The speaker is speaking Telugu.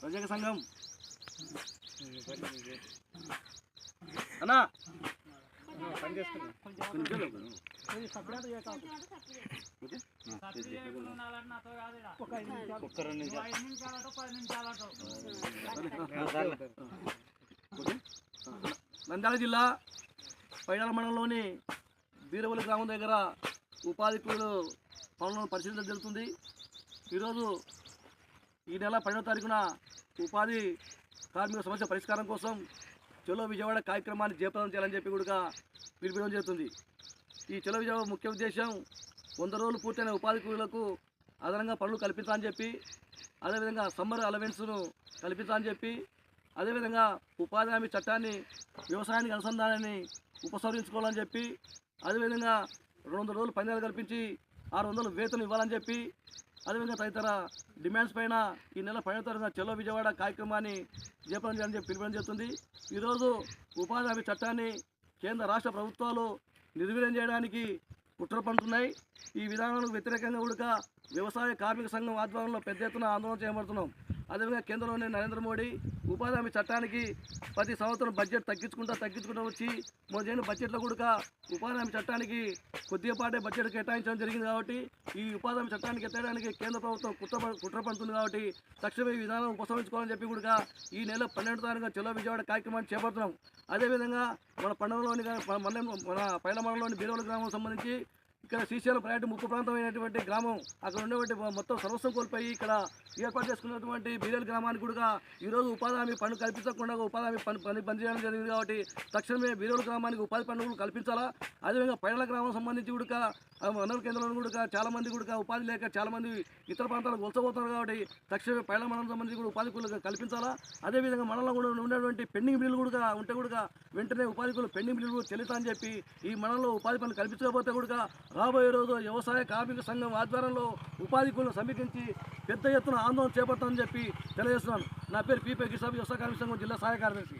ప్రజక సంఘం. అన్నా. ఒక్క రెండు నంద్యాల జిల్లా పైడాల మండలంలోని బీరవల్లి గ్రామం దగ్గర ఉపాధి కూలీలు పనులను పరిశీలించడం జరుగుతుంది. ఈరోజు ఈ నెల పన్నెండవ తారీఖున ఉపాధి కార్మిక సమస్య పరిష్కారం కోసం చలో విజయవాడ కార్యక్రమాన్ని జయప్రదం చేయాలని చెప్పి కూడా పిలిపించడం జరుగుతుంది. ఈ చలో విజయవాడ ముఖ్య ఉద్దేశం వంద రోజులు పూర్తయిన ఉపాధి కూలీలకు అదనంగా పనులు కల్పించాలని చెప్పి అదేవిధంగా సమ్మర్ అలవెన్స్ను కల్పించాలని చెప్పి అదేవిధంగా ఉపాధి హామీ చట్టాన్ని వ్యవసాయానికి అనుసంధానాన్ని ఉపసంహరించుకోవాలని చెప్పి అదేవిధంగా రెండు వందల రోజులు పని కల్పించి ఆరు వందలు వేతనం ఇవ్వాలని చెప్పి అదేవిధంగా తదితర డిమాండ్స్ పైన ఈ నెల పైన తారీఖున చెలో విజయవాడ కార్యక్రమాన్ని జయప్రదం చేయాలని చెప్పి పిలుపుడం జరుగుతుంది. ఈరోజు ఉపాధి హామీ చట్టాన్ని కేంద్ర రాష్ట్ర ప్రభుత్వాలు నిర్వీర్యం చేయడానికి కుట్ర పండుతున్నాయి ఈ విధానాలకు వ్యతిరేకంగా కూడా వ్యవసాయ కార్మిక సంఘం ఆధ్వర్యంలో పెద్ద ఎత్తున ఆందోళన చేయబడుతున్నాం. అదేవిధంగా కేంద్రంలోని నరేంద్ర మోడీ ఉపాధి హామీ చట్టానికి ప్రతి సంవత్సరం బడ్జెట్ తగ్గించుకుంటా తగ్గించుకుంటూ వచ్చి మొదలైన బడ్జెట్లో కూడా ఉపాధి హామీ చట్టానికి కొద్దిపాటే బడ్జెట్ కేటాయించడం జరిగింది కాబట్టి ఈ ఉపాధి హామీ చట్టానికి ఎత్తడానికి కేంద్ర ప్రభుత్వం కుట్ర కుట్ర పడుతుంది కాబట్టి తక్షణమే ఈ విధానం ఉపసంహరించుకోవాలని చెప్పి కూడా ఈ నెల పన్నెండు తారీఖున చెలో విజయవాడ కార్యక్రమాన్ని చేపడుతున్నాం. అదేవిధంగా మన పండుగలోని మన మన పైల మండలంలోని బీరవల గ్రామం సంబంధించి ఇక్కడ శ్రీశైలం పర్యాటక ప్రాంతం ప్రాంతమైనటువంటి గ్రామం. అక్కడ ఉన్నటువంటి మొత్తం సర్వస్వం కోల్పోయి ఇక్కడ ఏర్పాటు చేసుకున్నటువంటి బీరేల్ గ్రామానికి కూడా ఈరోజు ఉపాధి హామీ పనులు కల్పించకుండా ఉపాధి హామీ పని పని బంద్ చేయడం జరిగింది కాబట్టి తక్షణమే బీరేల్ గ్రామానికి ఉపాధి పనులు కల్పించాలా? అదేవిధంగా పైడల గ్రామం సంబంధించి కూడా మండల కేంద్రంలో కూడా చాలా మంది కూడా ఉపాధి లేక చాలా మంది ఇతర ప్రాంతాలకు వలసపోతున్నారు కాబట్టి తక్షణమే పైడల మండలం సంబంధించి కూడా ఉపాధి కూలీలు కల్పించాలా? అదేవిధంగా మండలంలో కూడా ఉన్నటువంటి పెండింగ్ బిల్లులు కూడా ఉంటే కూడా వెంటనే ఉపాధి కూలీలు పెండింగ్ బిల్లులు చెల్లిస్తా అని చెప్పి ఈ మండలంలో ఉపాధి పనులు కల్పించకపోతే కూడా రాబోయే రోజు వ్యవసాయ కార్మిక సంఘం ఆధ్వర్యంలో ఉపాధి కూలీలు సమీకరించి పెద్ద ఎత్తున ఆందోళన చేపడతామని చెప్పి తెలియజేస్తున్నాను. నా పేరు పీపీ కిషాబ్ వ్యవసాయ కార్మిక సంఘం జిల్లా సహాయ కార్యదర్శి.